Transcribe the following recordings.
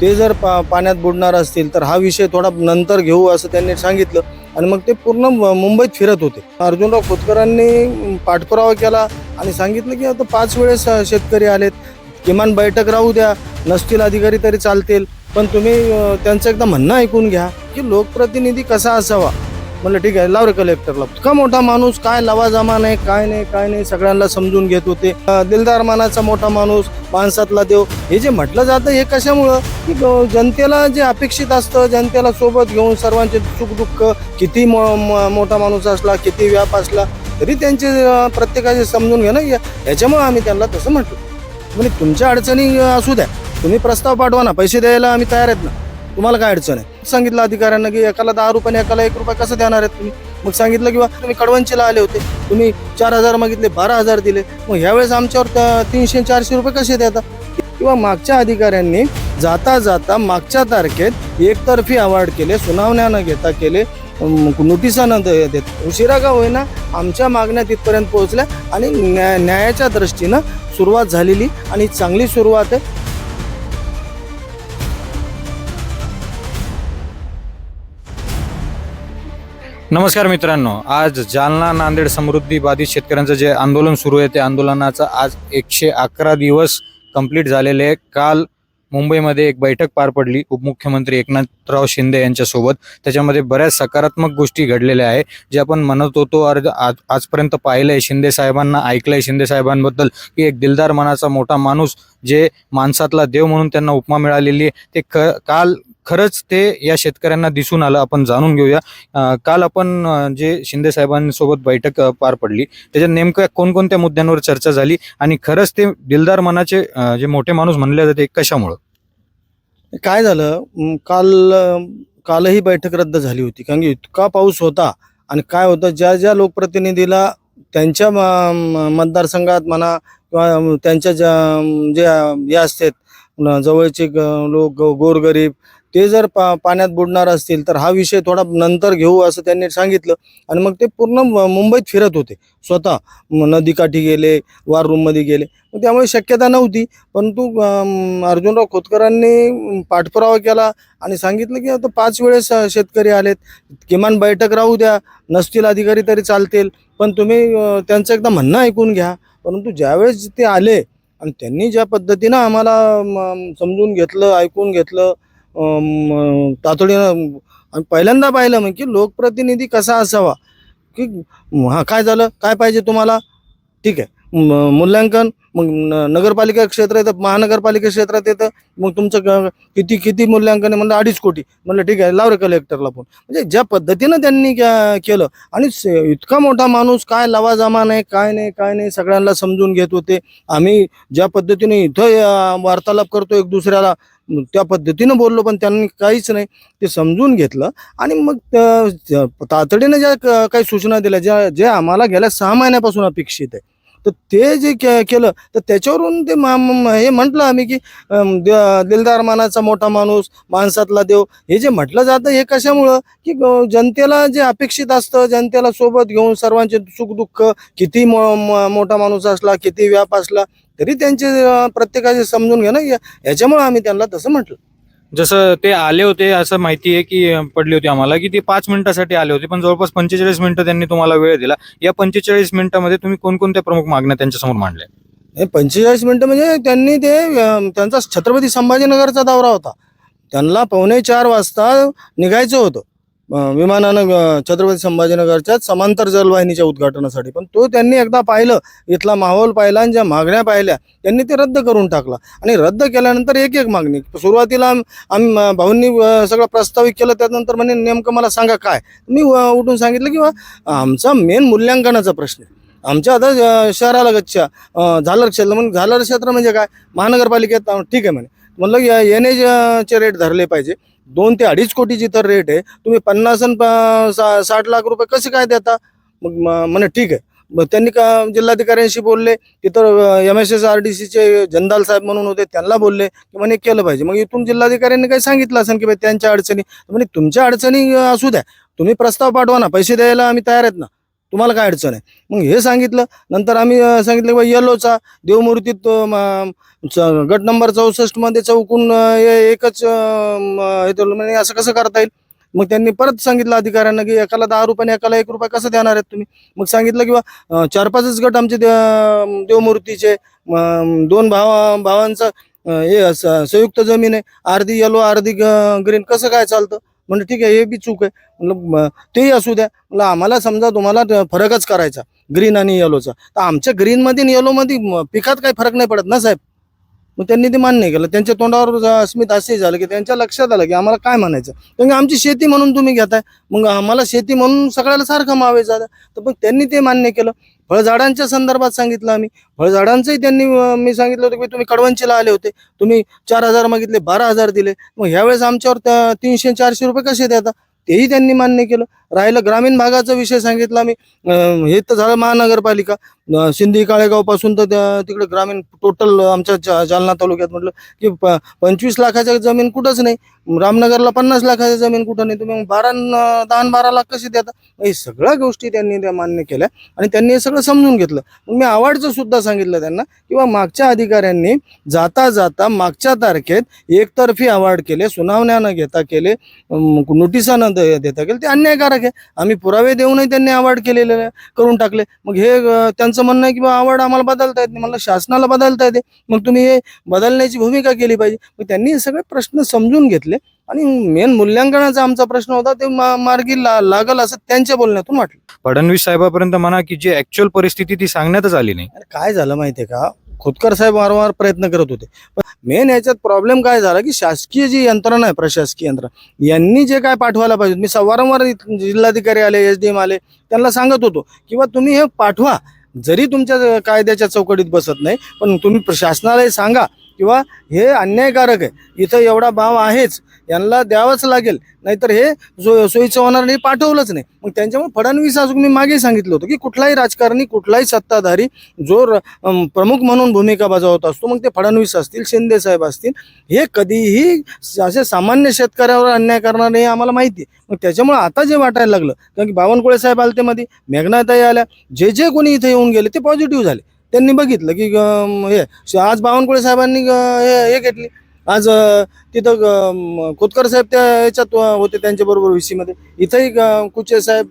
ते जर पा पाण्यात बुडणार असतील तर हा विषय थोडा नंतर घेऊ असं त्यांनी सांगितलं. आणि मग ते पूर्ण मुंबईत फिरत होते. अर्जुनराव खोतकरांनी पाठपुरावा केला आणि सांगितलं की आता पाच वेळेस शेतकरी आलेत. किमान बैठक राहू द्या नसतील अधिकारी तरी चालतील. पण तुम्ही त्यांचं एकदा म्हणणं ऐकून घ्या की लोकप्रतिनिधी कसा असावा? म्हणलं ठीक आहे लाव रे कलेक्टरला इतका मोठा माणूस काय लवाजमा नाही काय नाही काय नाही सगळ्यांना समजून घेत होते. दिलदार मानाचा मोठा माणूस माणसातला देव. हे जे म्हटलं जातं हे कशामुळं? की जनतेला जे अपेक्षित असतं जनतेला सोबत घेऊन सर्वांचे सुखदुःख किती म- मोठा माणूस असला किती व्याप असला तरी त्यांचे प्रत्येकाचे समजून घेणं या- याच्यामुळं आम्ही त्यांना तसं म्हटलं. म्हणजे तुमच्या अडचणी असू द्या. तुम्ही प्रस्ताव पाठवा ना पैसे द्यायला आम्ही तयार आहेत ना. तुम्हाला काय अडचण आहे? सांगितलं अधिकाऱ्यांना की एकाला दहा रुपये एकाला एक रुपये कसं देणार आहेत तुम्ही? मग सांगितलं किंवा तुम्ही कडवंचीला आले होते. तुम्ही चार हजार मागितले बारा हजार दिले. मग ह्यावेळेस आमच्यावर त- तीनशे चारशे रुपये कसे देतात किंवा मागच्या अधिकाऱ्यांनी जाता जाता मागच्या तारखेत एकतर्फी अवॉर्ड केले सुनावण्या न घेता केले अम, नोटिसा न देत. उशिरा का होईना आमच्या मागण्या तिथपर्यंत पोहोचल्या आणि न्या न्यायाच्या दृष्टीनं सुरुवात झालेली आणि चांगली सुरुवात आहे. नमस्कार मित्रांनो आज जालना नांदेड समृद्धी बाधित शेतकऱ्यांचं जे आंदोलन सुरू आहे ते आंदोलनाचा आज एकशे अकरा दिवस कंप्लीट झालेले आहे. काल मुंबईमध्ये एक बैठक पार पडली उपमुख्यमंत्री एकनाथराव शिंदे यांच्यासोबत. त्याच्यामध्ये बऱ्याच सकारात्मक गोष्टी घडलेल्या आहे जे आपण म्हणत होतो आज आजपर्यंत पाहिलंय शिंदे साहेबांना ऐकलंय शिंदे साहेबांबद्दल की एक दिलदार मनाचा मोठा माणूस जे माणसातला देव म्हणून त्यांना उपमा मिळालेली आहे ते क काल खरंच ते या शेतकऱ्यांना दिसून आलं. आपण जाणून घेऊया. काल आपण जे शिंदे साहेबांसोबत बैठक पार पडली त्याच्यात नेमक्या कोणकोणत्या मुद्द्यांवर चर्चा झाली आणि खरंच ते दिलदार मनाचे जे मोठे माणूस म्हणले जाते कशामुळं? काय झालं? काल कालही बैठक रद्द झाली होती. कारण की इतका पाऊस होता आणि काय होतं ज्या ज्या लोकप्रतिनिधीला त्यांच्या म- मतदारसंघात म्हणा किंवा त्यांच्या ज्या जे हे असतात जवळचे ग- लोक गो- गोरगरीब ते जर पा पाण्यात बुडणार असतील तर हा विषय थोडा नंतर घेऊ असं त्यांनी सांगितलं. आणि मग ते पूर्ण मुंबईत फिरत होते. स्वतः नदीकाठी गेले वार रूममध्ये गेले. मग त्यामुळे शक्यता नव्हती. परंतु अर्जुनराव खोतकरांनी पाठपुरावा केला आणि सांगितलं की आता पाच वेळेस शेतकरी आलेत. किमान बैठक राहू द्या. नसतील अधिकारी तरी चालतील. पण तुम्ही त्यांचं एकदा म्हणणं ऐकून घ्या. परंतु ज्यावेळेस ते आले आणि त्यांनी ज्या पद्धतीनं आम्हाला समजून घेतलं ऐकून घेतलं तातडीनं आणि पहिल्यांदा पाहिलं मग की लोकप्रतिनिधी कसा असावा? की हा काय झालं? काय पाहिजे तुम्हाला? ठीक आहे. म- मूल्यांकन मग न- नगरपालिका क्षेत्र येतं महानगरपालिका क्षेत्रात येतं मग तुमचं किती किती मूल्यांकन आहे? म्हणलं अडीच कोटी. म्हणलं ठीक आहे लाव रे कलेक्टरला पण म्हणजे ज्या पद्धतीनं त्यांनी केलं आणि स- इतका मोठा माणूस काय लवाजमा नाही काय नाही काय नाही सगळ्यांना समजून घेत होते. आम्ही ज्या पद्धतीने इथं वार्तालाप करतो एक दुसऱ्याला त्या पद्धतीनं बोललो पण त्यांनी काहीच नाही. ते समजून घेतलं आणि मग तातडीनं तातडीने ज्या क- काही सूचना दिल्या ज्या जे आम्हाला गेल्या सहा महिन्यापासून अपेक्षित आहे. तर ते जे केलं तर त्याच्यावरून ते हे म्हटलं आम्ही की दिलदार मानाचा मोठा माणूस माणसातला देव हे जे म्हटलं जातं हे कशामुळं? की जनतेला जे अपेक्षित असतं जनतेला सोबत घेऊन सर्वांचे सुखदुःख किती मोठा माणूस असला किती व्याप असला तरी त्यांचे प्रत्येकाचे समजून घेणं याच्यामुळं आम्ही त्यांना तसं म्हटलं. जसं ते आले होते असं माहिती आहे की पडली होती आम्हाला की ते पाच मिनिटासाठी आले होते पण जवळपास पंचेचाळीस मिनिटं त्यांनी तुम्हाला वेळ दिला. या पंचेचाळीस मिनिटामध्ये तुम्ही कोणकोणत्या प्रमुख मागण्या त्यांच्यासमोर मांडल्या? पंचेचाळीस मिनिटं म्हणजे त्यांनी ते अं, त्यांचा छत्रपती संभाजीनगरचा दौरा होता. त्यांना पावणे चार वाजता निघायचं होतं. विमानानं छत्रपती संभाजीनगरच्या समांतर जलवाहिनीच्या उद्घाटनासाठी. पण तो त्यांनी एकदा पाहिलं इथला माहोल पाहिला आणि ज्या मागण्या पाहिल्या त्यांनी ते रद्द करून टाकला. आणि रद्द केल्यानंतर एक एक मागणी. सुरुवातीला आम- आम्ही भाऊंनी सगळं प्रस्तावित केलं त्यानंतर म्हणे नेमकं मला सांगा काय? मी उठून सांगितलं की आमचा मेन मूल्यांकनाचा प्रश्न आहे. आमच्या आता शहरालगतच्या झालर क्षेत्र म्हणजे झालर क्षेत्र म्हणजे काय? महानगरपालिकेत ठीक आहे म्हणे. म्हणलं या एन चे रेट धरले पाहिजे. दोन ते अडीच कोटीची तर रेट आहे. तुम्ही पन्नास आणि प- सा- साठ लाख रुपये कसे काय देता? मग म्हणे ठीक आहे. मग त्यांनी का जिल्हाधिकाऱ्यांशी बोलले? तिथं M S S R D सीचे जंदाल साहेब म्हणून होते त्यांना बोलले. की म्हणे केलं पाहिजे. मग इथून जिल्हाधिकाऱ्यांनी काही सांगितलं असेल की भाई त्यांच्या अडचणी? म्हणे तुमच्या अडचणी असू द्या. तुम्ही प्रस्ताव पाठवा ना. पैसे द्यायला आम्ही तयार आहेत ना. तुम्हाला काय अडचण आहे? मग हे सांगितलं. नंतर आम्ही सांगितलं की बा येलोचा देवमूर्तीत गट नंबर चौसष्टमध्ये चौकून हे एकच अं, हे असं कसं करता येईल? मग त्यांनी परत सांगितलं अधिकाऱ्यांना की एकाला दहा रुपये एकाला एक रुपये कसं देणार आहेत तुम्ही? मग सांगितलं की बा चार पाचच गट आमचे देवमूर्तीचे दोन भावा भावांचं हे संयुक्त जमीन आहे. अर्धी येलो अर्धी ग्रीन कसं काय चालतं? म्हणजे ठीक आहे हे बी चूक आहे. म्हणलं तेही असू द्या. म्हणलं आम्हाला समजा तुम्हाला फरकच करायचा ग्रीन आणि येलोचा तर आमच्या ग्रीनमध्ये आणि येलोमध्ये पिकात काही फरक नाही पडत ना साहेब? मग त्यांनी ते मान्य केलं. त्यांच्या तोंडावर स्मित असे झालं की त्यांच्या लक्षात आलं की आम्हाला काय म्हणायचं? कारण की आमची शेती म्हणून तुम्ही घेताय. मग आम्हाला शेती म्हणून सगळ्याला सारखं मावे झालं तर मग त्यांनी ते मान्य केलं. फळझाडांच्या संदर्भात सांगितलं आम्ही. फळझाडांचंही त्यांनी मी सांगितलं होतं की तुम्ही कडवंचीला आले होते. तुम्ही चार हजार मागितले बारा हजार दिले. मग ह्यावेळेस आमच्यावर त्या तीनशे चारशे रुपये कसे देता? तेही त्यांनी मान्य केलं. राहिलं ग्रामीण भागाचा विषय सांगितला मी हे तर झालं महानगरपालिका. अं, सिंधी काळेगावपासून तर त्या- तिकडे ग्रामीण टोटल आमच्या जा- जालना तालुक्यात म्हटलं की प- पंचवीस लाखाच्या जमीन कुठंच नाही. रामनगरला पन्नास लाखाच्या जमीन कुठं नाही. तुम्ही मग बारा न- दहा न बारा लाख कशी देता? हे सगळ्या गोष्टी त्यांनी त्या मान्य केल्या आणि त्यांनी हे सगळं समजून घेतलं. मग मी अवॉर्डचं सुद्धा सांगितलं त्यांना किंवा मागच्या अधिकाऱ्यांनी जाता जाता मागच्या तारखेत एकतर्फी अवॉर्ड केले सुनावण्या न घेता केले अं, नोटिसा न देता केले. ते अन्यायकारक आहे. आम्ही पुरावे देऊनही त्यांनी अवॉर्ड केलेले करून टाकले. मग हे अं, त्यांचं म्हणणं आहे की बा अवॉर्ड आम्हाला बदलता येत नाही. मला शासनाला बदलता येते. मग तुम्ही हे बदलण्याची भूमिका केली पाहिजे. मग त्यांनी हे सगळे प्रश्न समजून घेतले. आणि मेन मूल्यांकनाचा आमचा प्रश्न होता ते मार्गी ला- लागल असं त्यांच्या बोलण्यातून वाटलं. फडणवीस साहेबापर्यंत म्हणा की जी ऍक्च्युअल परिस्थिती ती सांगण्यातच आली नाही. काय झालं माहितीये का? खोतकर साहेब वारंवार प्रयत्न करत होते. पण मेन याच्यात प्रॉब्लेम काय झाला की शासकीय जी यंत्रणा आहे प्रशासकीय यंत्रणा यांनी जे काय पाठवायला पाहिजे मी वारंवार जिल्हाधिकारी आले एस डी एम आले त्यांना सांगत होतो किंवा तुम्ही हे पाठवा. जरी तुमच्या कायद्याच्या चौकटीत बसत नाही पण तुम्ही प्रशासनालाही सांगा किंवा हे अन्यायकारक आहे. इथं एवढा भाव आहेच यांना द्यावंच लागेल. नाहीतर हे जो सोयीचं होणार नाही पाठवलंच नाही. मग त्यांच्यामुळे फडणवीस अजून मी मागे सांगितलं होतं की कुठलाही राजकारणी कुठलाही सत्ताधारी जो र- प्रमुख म्हणून भूमिका बजावत असतो मग ते फडणवीस असतील शिंदे साहेब असतील हे कधीही असे सामान्य शेतकऱ्यावर अन्याय करणार नाही हे आम्हाला माहिती आहे. मग त्याच्यामुळे आता जे वाटायला लागलं कारण की बावनकुळे साहेब आले ते मध्ये मेघनाताई आल्या जे जे कोणी इथे येऊन गेले ते पॉझिटिव्ह झाले. त्यांनी बघितलं की हे आज बावनकुळे साहेबांनी हे हे घेतली. आज तिथं अं, खोतकर साहेब त्या याच्यात होते त्यांच्याबरोबर व्ही सीमध्ये इथंही कुचे साहेब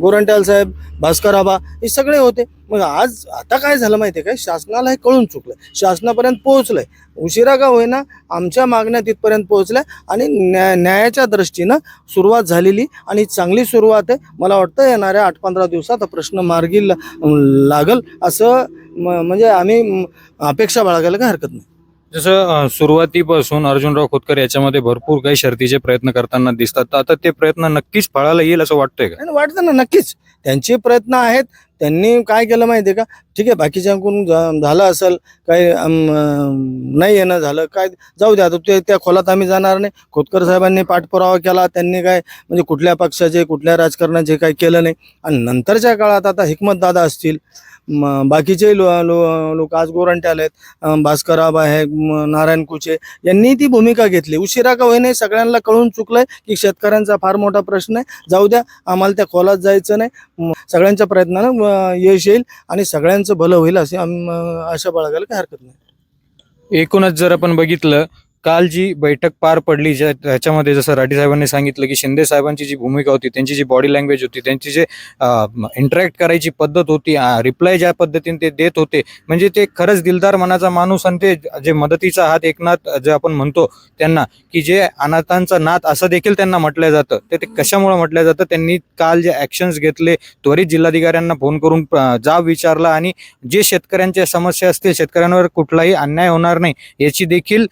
गोरंट्याल साहेब भास्कर आबा हे सगळे होते. मग आज आता काय झालं माहिती आहे काय शासनाला हे कळून चुकलं शासनापर्यंत पोहोचलंय. उशिरा का होईना आमच्या मागण्या तिथपर्यंत पोहोचल्या आणि न्या न्यायाच्या दृष्टीनं सुरुवात झालेली आणि चांगली सुरुवात आहे. मला वाटतं येणाऱ्या आठ पंधरा दिवसात प्रश्न मार्गी लागल. असं म- म्हणजे आम्ही अपेक्षा बाळगायला काही हरकत नाही. जसं सुरुवातीपासून अर्जुनराव खोतकर याच्यामध्ये भरपूर काही शर्तीचे प्रयत्न करताना दिसतात. तर आता ते प्रयत्न नक्कीच फळाला येईल असं वाटतंय का? आणि वाटतं ना नक्कीच. त्यांचे प्रयत्न आहेत. त्यांनी काय केलं माहिती आहे का? ठीक आहे बाकीच्यांकडून झा- झालं असेल काही अम, नाही येणं झालं काय जाऊ द्या आता ते त्या खोलात आम्ही जाणार नाही. खोतकर साहेबांनी पाठपुरावा केला त्यांनी काय म्हणजे कुठल्या पक्षाचे कुठल्या राजकारणाचे काही केलं नाही. आणि नंतरच्या काळात आता हिकमत दादा असतील बाकीचे लो, लोक आज गोरंटे आलेत अं, भास्कर आबा आहे नारायण कुचे. यांनी ती भूमिका घेतली. उशिरा का होईना सगळ्यांना कळून चुकलंय की शेतकऱ्यांचा फार मोठा प्रश्न आहे. जाऊ द्या आम्हाला त्या खोलात जायचं नाही. सगळ्यांच्या प्रयत्नानं यश येईल आणि सगळ्यांचं भलं होईल असे आम- आशा बाळगायला काही हरकत नाही. एकूणच जर आपण बघितलं काल जी बैठक पार पडली ज्या त्याच्यामध्ये जसं राठी साहेबांनी सांगितलं की शिंदे साहेबांची जी भूमिका होती त्यांची जी बॉडी लँग्वेज होती त्यांची जे इंटरॅक्ट करायची पद्धत होती रिप्लाय ज्या पद्धतीने ते देत होते म्हणजे ते खरंच दिलदार मनाचा माणूस आणि ते जे मदतीचा हात एकनाथ जे आपण म्हणतो त्यांना की जे अनाथांचा नाथ असं देखील त्यांना म्हटलं जातं ते ते कशामुळे म्हटलं जातं? त्यांनी काल जे ऍक्शन्स घेतले त्वरित जिल्हाधिकाऱ्यांना फोन करून जाब विचारला आणि जे शेतकऱ्यांच्या समस्या असतील शेतकऱ्यांवर कुठलाही अन्याय होणार नाही याची देखील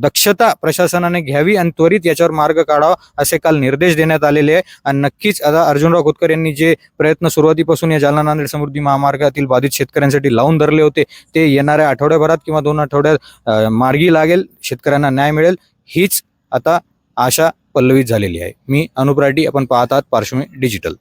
दक्षता प्रशासनाने घ्यावी आणि त्वरित याच्यावर मार्ग काढावा असे काल निर्देश देण्यात आलेले आहे. आणि नक्कीच आता अर्जुनराव खोतकर यांनी जे प्रयत्न सुरुवातीपासून या जालना नांदेड समृद्धी महामार्गातील बाधित शेतकऱ्यांसाठी लावून धरले होते ते येणाऱ्या आठवड्याभरात किंवा दोन आठवड्यात मार्गी लागेल शेतकऱ्यांना न्याय मिळेल हीच आता आशा पल्लवित झालेली आहे. मी अनुप्राटी आपण पाहतात पार्श्वमी डिजिटल.